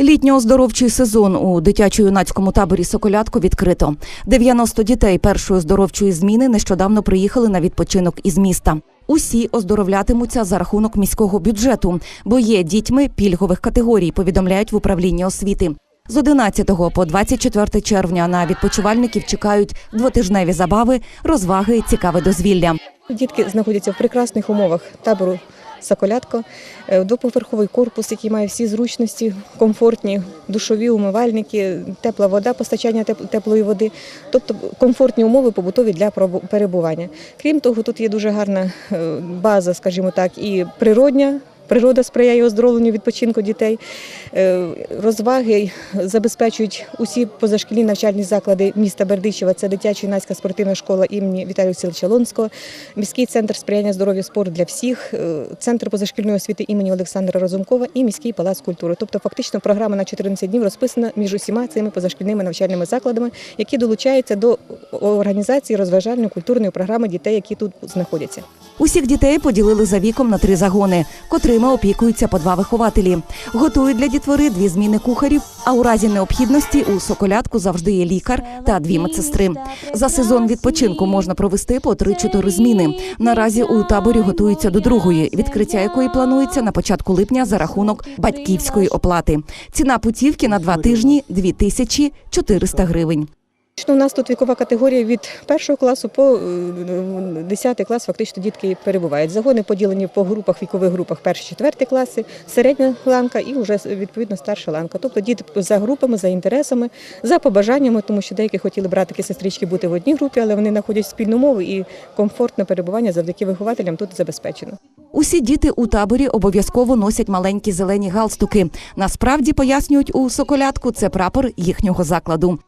Літньо-оздоровчий сезон у дитячо-юнацькому таборі Соколятко відкрито. 90 дітей першої оздоровчої зміни нещодавно приїхали на відпочинок із міста. Усі оздоровлятимуться за рахунок міського бюджету, бо є дітьми пільгових категорій, повідомляють в управлінні освіти. З 11 по 24 червня на відпочивальників чекають двотижневі забави, розваги, цікаве дозвілля. Дітки знаходяться в прекрасних умовах табору Соколятко, Е, двоповерховий корпус, який має всі зручності, комфортні душові умивальники, тепла вода, постачання теп- теплої води, тобто комфортні умови побутові для перебування. Крім того, тут є дуже гарна е, база, скажімо так, і природня. Природа сприяє оздоровленню відпочинку дітей. Е, Розваги забезпечують усі позашкільні навчальні заклади міста Бердичева. Це дитяча юнацька спортивна школа імені Віталія Васильовича Лонського, міський центр сприяння здоров'я спорт для всіх, е, центр позашкільної освіти імені Олександра Разумкова і міський палац культури. Тобто, фактично, програма на 14 днів розписана між усіма цими позашкільними навчальними закладами, які долучаються до організації розважальної культурної програми дітей, які тут знаходяться. Усіх дітей поділили за віком на три загони, котрими опікуються по два вихователі. Готують для дітвори дві зміни кухарів. А у разі необхідності у соколятку завжди є лікар та дві медсестри. За сезон відпочинку можна провести по 3-4 зміни. Наразі у таборі готуються до другої, відкриття якої планується на початку липня за рахунок батьківської оплати. Ціна путівки на два тижні 2400 гривень. У нас тут вікова категорія від першого класу по е, 10 клас. Фактично дітки перебувають. Загони поділені по групах, вікових групах перші, четверті класи, середня ланка і вже відповідно старша ланка. Тобто діти за групами, за інтересами, за побажаннями, тому що деякі хотіли братики, сестрички бути в одній групі, але вони знаходять спільну мову і комфортне перебування завдяки вихователям тут забезпечено. Усі діти у таборі обов'язково носять маленькі зелені галстуки. Насправді пояснюють у соколятку, це прапор їхнього закладу.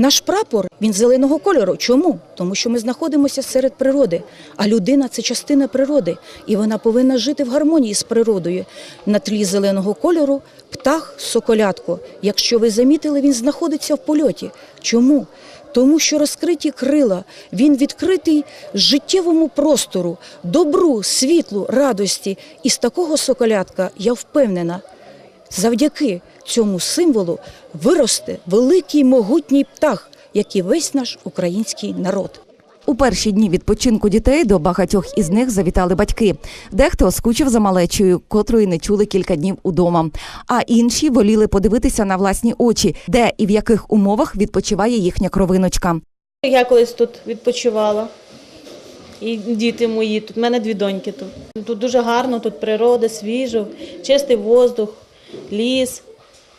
Наш прапор він зеленого кольору. Чому? Тому що ми знаходимося серед природи, а людина це частина природи, і вона повинна жити в гармонії з природою. На тлі зеленого кольору птах соколятко. Якщо ви замітили, він знаходиться в польоті. Чому? Тому що розкриті крила, він відкритий життєвому простору, добру, світлу, радості. І з такого соколятка я впевнена, завдяки цьому символу виросте великий могутній птах, як і весь наш український народ. У перші дні відпочинку дітей до багатьох із них завітали батьки. Дехто скучив за малечою, котрої не чули кілька днів удома. А інші воліли подивитися на власні очі, де і в яких умовах відпочиває їхня кровиночка. Я колись тут відпочивала. І діти мої тут. У мене дві доньки тут. Тут дуже гарно, тут природа, свіжо, чистий воздух, ліс.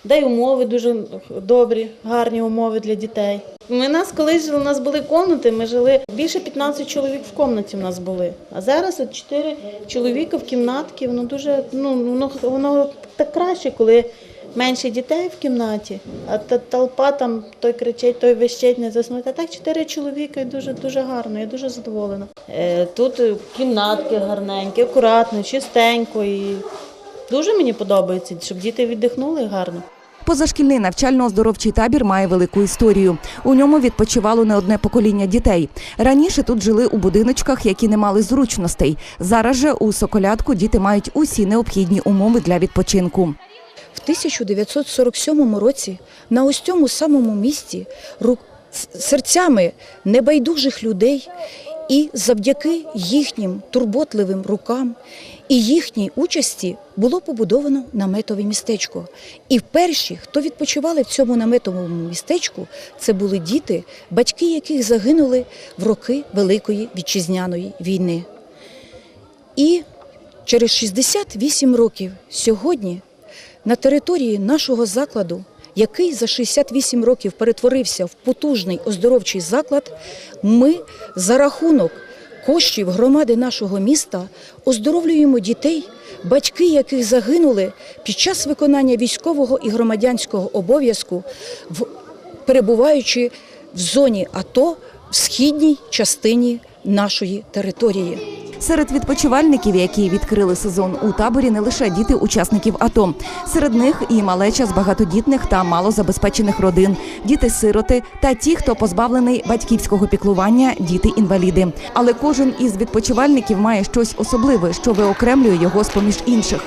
Да й умови дуже добрі, гарні умови для дітей. Ми нас колись жили, у нас були комнати, ми жили більше 15 чоловік в кімнаті в нас були. А зараз от 4 чоловіка в кімнатці, воно дуже ну, воно, воно так краще, коли менше дітей в кімнаті, а та толпа там той кричить, той вищить, не заснути. А так чотири чоловіка і дуже дуже гарно, я дуже задоволена. Е, тут кімнатки гарненькі, акуратно, чистенько і дуже мені подобається, щоб діти віддихнули гарно. Позашкільний навчально-оздоровчий табір має велику історію. У ньому відпочивало не одне покоління дітей. Раніше тут жили у будиночках, які не мали зручностей. Зараз же у Соколятку діти мають усі необхідні умови для відпочинку. В 1947 році на ось цьому самому місці серцями небайдужих людей і завдяки їхнім турботливим рукам і їхній участі було побудовано наметове містечко. І перші, хто відпочивали в цьому наметовому містечку, це були діти, батьки яких загинули в роки Великої вітчизняної війни. І через 68 років сьогодні на території нашого закладу, який за 68 років перетворився в потужний оздоровчий заклад, ми за рахунок коштів громади нашого міста оздоровлюємо дітей, батьки яких загинули під час виконання військового і громадянського обов'язку, перебуваючи в зоні АТО в східній частині нашої території. Серед відпочивальників, які відкрили сезон у таборі, не лише діти учасників АТО. Серед них і малеча з багатодітних та малозабезпечених родин, діти-сироти та ті, хто позбавлений батьківського піклування, діти-інваліди. Але кожен із відпочивальників має щось особливе, що виокремлює його з поміж інших.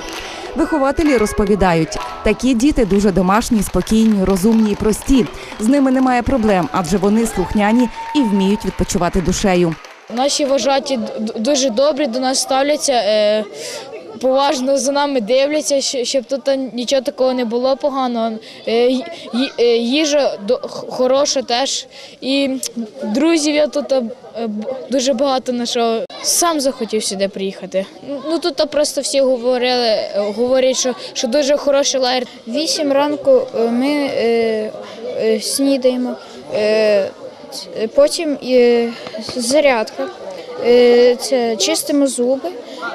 Вихователі розповідають, такі діти дуже домашні, спокійні, розумні і прості. З ними немає проблем, адже вони слухняні і вміють відпочивати душею. Наші вожаті дуже добрі до нас ставляться, е, поважно за нами дивляться, щоб тут нічого такого не було поганого. Е, е, Їжа хороша теж. І друзів я тут дуже багато знайшов. Сам захотів сюди приїхати. Ну тут просто всі говорили, говорять, що, що дуже хороший лагерь. Вісім ранку ми е, е, снідаємо, е, ц- потім е, зарядка, е, це чистимо зуби,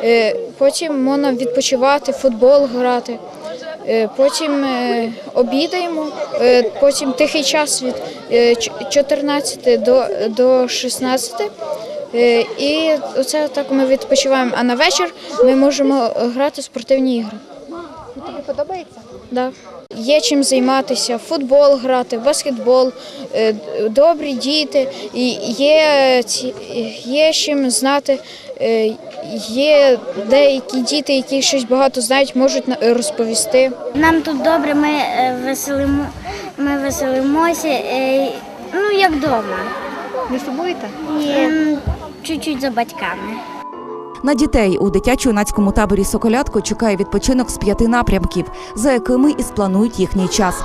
е, потім можна відпочивати, футбол грати. Е, Потім е, обідаємо, е, потім тихий час від е, 14 до, до 16. Е, І оце так ми відпочиваємо. А на вечір ми можемо грати в спортивні ігри. Тобі подобається? Да. Є чим займатися, футбол грати, баскетбол, е, добрі діти, є, є чим знати. е, Є деякі діти, які щось багато знають, можуть розповісти. Нам тут добре, ми е, веселимо, ми веселимося, ну як вдома. Не сумуєте? Ні. Чуть-чуть за батьками. На дітей у дитячо-юнацькому таборі Соколятко чекає відпочинок з п'яти напрямків, за якими і спланують їхній час.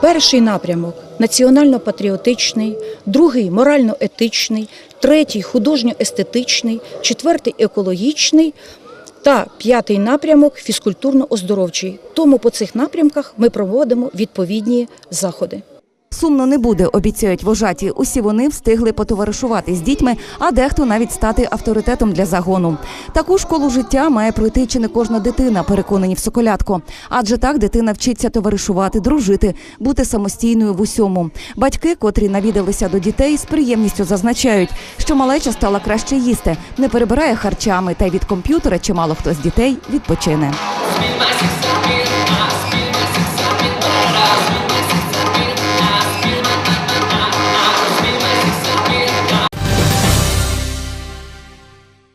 Перший напрямок національно-патріотичний, другий морально-етичний, третій художньо-естетичний, четвертий екологічний та п'ятий напрямок фізкультурно-оздоровчий. Тому по цих напрямках ми проводимо відповідні заходи. Сумно не буде, обіцяють вожаті. Усі вони встигли потоваришувати з дітьми, а дехто навіть стати авторитетом для загону. Таку школу життя має пройти чи не кожна дитина, переконані в Соколятко. Адже так дитина вчиться товаришувати, дружити, бути самостійною в усьому. Батьки, котрі навідалися до дітей, з приємністю зазначають, що малеча стала краще їсти, не перебирає харчами, та й від комп'ютера чимало хто з дітей відпочине.